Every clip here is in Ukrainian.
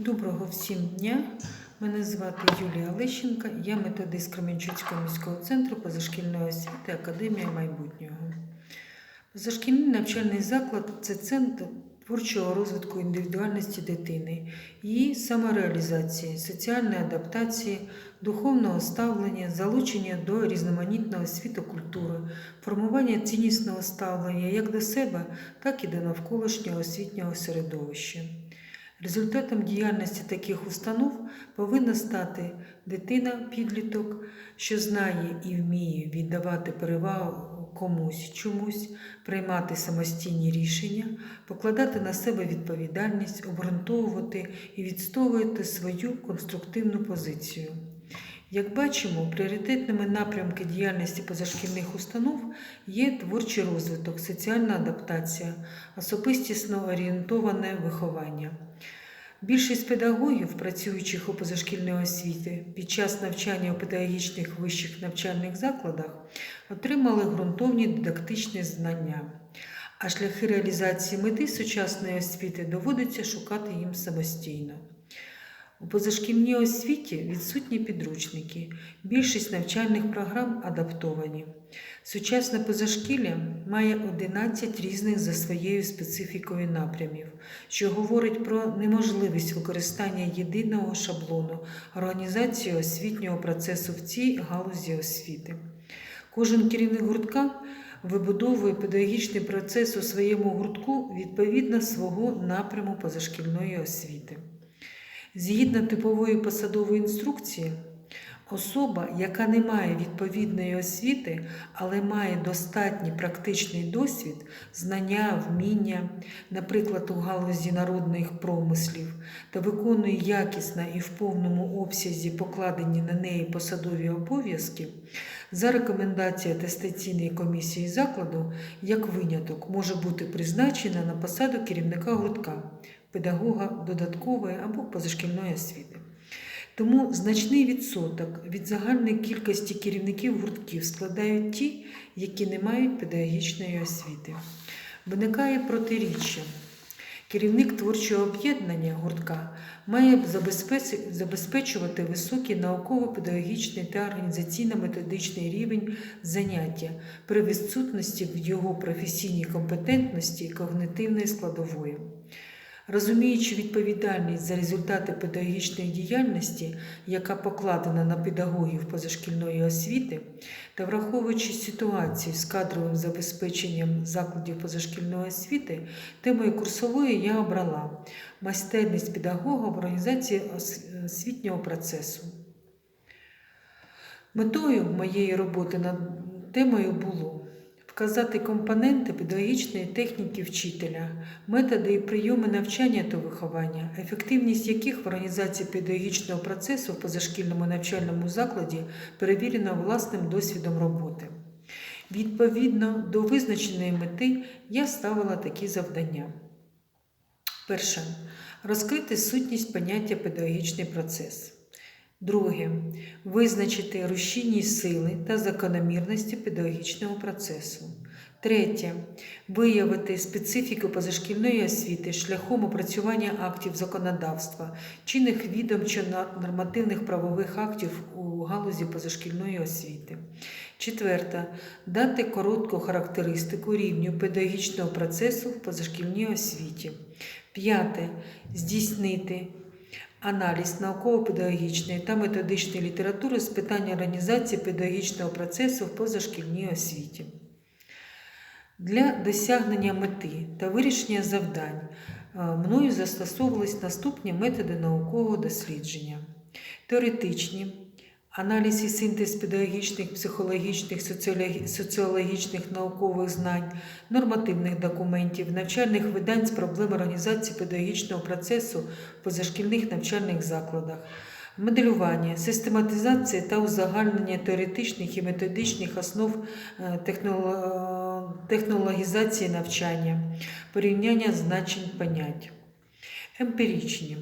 Доброго всім дня. Мене звати Юлія Лещенка. Я методист Кременчуцького міського центру позашкільної освіти Академія майбутнього. Позашкільний навчальний заклад це центр творчого розвитку індивідуальності дитини, її самореалізації, соціальної адаптації, духовного ставлення, залучення до різноманітного світу культури, формування ціннісного ставлення як до себе, так і до навколишнього освітнього середовища. Результатом діяльності таких установ повинна стати дитина-підліток, що знає і вміє віддавати перевагу комусь чомусь, приймати самостійні рішення, покладати на себе відповідальність, обґрунтовувати і відстоювати свою конструктивну позицію. Як бачимо, пріоритетними напрямки діяльності позашкільних установ є творчий розвиток, соціальна адаптація, особистісно орієнтоване виховання. Більшість педагогів, працюючих у позашкільній освіті, під час навчання у педагогічних вищих навчальних закладах отримали ґрунтовні дидактичні знання, а шляхи реалізації мети сучасної освіти доводиться шукати їм самостійно. У позашкільній освіті відсутні підручники, більшість навчальних програм адаптовані. Сучасне позашкілля має 11 різних за своєю специфікою напрямів, що говорить про неможливість використання єдиного шаблону організації освітнього процесу в цій галузі освіти. Кожен керівник гуртка вибудовує педагогічний процес у своєму гуртку відповідно свого напряму позашкільної освіти. Згідно типової посадової інструкції, особа, яка не має відповідної освіти, але має достатній практичний досвід, знання, вміння, наприклад, у галузі народних промислів, та виконує якісно і в повному обсязі покладені на неї посадові обов'язки, за рекомендацією атестаційної комісії закладу, як виняток, може бути призначена на посаду керівника гуртка педагога додаткової або позашкільної освіти. Тому значний відсоток від загальної кількості керівників гуртків складають ті, які не мають педагогічної освіти. Виникає протиріччя. Керівник творчого об'єднання гуртка має забезпечувати високий науково-педагогічний та організаційно-методичний рівень заняття при відсутності в його професійній компетентності і когнитивної складової. Розуміючи відповідальність за результати педагогічної діяльності, яка покладена на педагогів позашкільної освіти, та враховуючи ситуацію з кадровим забезпеченням закладів позашкільної освіти, темою курсової я обрала майстерність педагога в організації освітнього процесу. Метою моєї роботи над темою було вказати компоненти педагогічної техніки вчителя, методи і прийоми навчання та виховання, ефективність яких в організації педагогічного процесу в позашкільному навчальному закладі перевірена власним досвідом роботи. Відповідно до визначеної мети я ставила такі завдання. Перше. Розкрити сутність поняття педагогічний процес. Друге. Визначити рушійні сили та закономірності педагогічного процесу. Третє. Виявити специфіку позашкільної освіти шляхом опрацювання актів законодавства, чинних відомчо нормативних правових актів у галузі позашкільної освіти. Четверте. Дати коротку характеристику рівню педагогічного процесу в позашкільній освіті. П'яте. Здійснити Аналіз науково-педагогічної та методичної літератури з питань організації педагогічного процесу в позашкільній освіті. Для досягнення мети та вирішення завдань е, мною застосовувались наступні методи наукового дослідження: теоретичні, аналіз і синтез педагогічних, психологічних, соціологічних наукових знань, нормативних документів, навчальних видань з проблем організації педагогічного процесу в позашкільних навчальних закладах. Моделювання, систематизація та узагальнення теоретичних і методичних основ е, технологізації навчання, порівняння значень понять. Емпірічні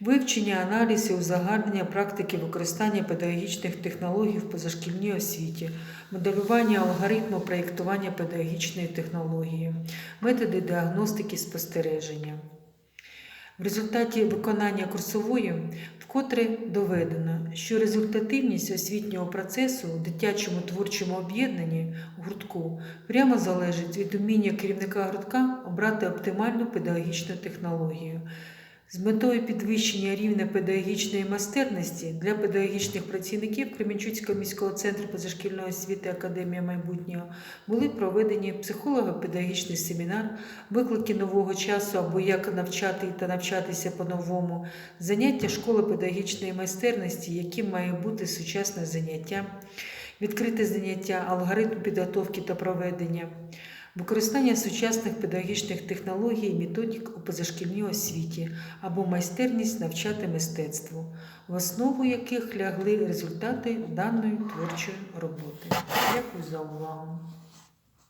вивчення, аналіз і узагальнення практики використання педагогічних технологій в позашкільній освіті, моделювання алгоритму проєктування педагогічної технології, методи діагностики спостереження. В результаті виконання курсової вкотре доведено, що результативність освітнього процесу у дитячому творчому об'єднанні гуртку прямо залежить від уміння керівника гуртка обрати оптимальну педагогічну технологію. З метою підвищення рівня педагогічної майстерності для педагогічних працівників Кременчуцького міського центру позашкільної освіти Академія майбутнього були проведені психолого-педагогічний семінар, виклики нового часу або як навчати та навчатися по-новому, заняття школи педагогічної майстерності, яким має бути сучасне заняття, відкрите заняття, алгоритм підготовки та проведення. Використання сучасних педагогічних технологій і методик у позашкільній освіті або майстерність навчати мистецтву, в основу яких лягли результати даної творчої роботи. Дякую за увагу.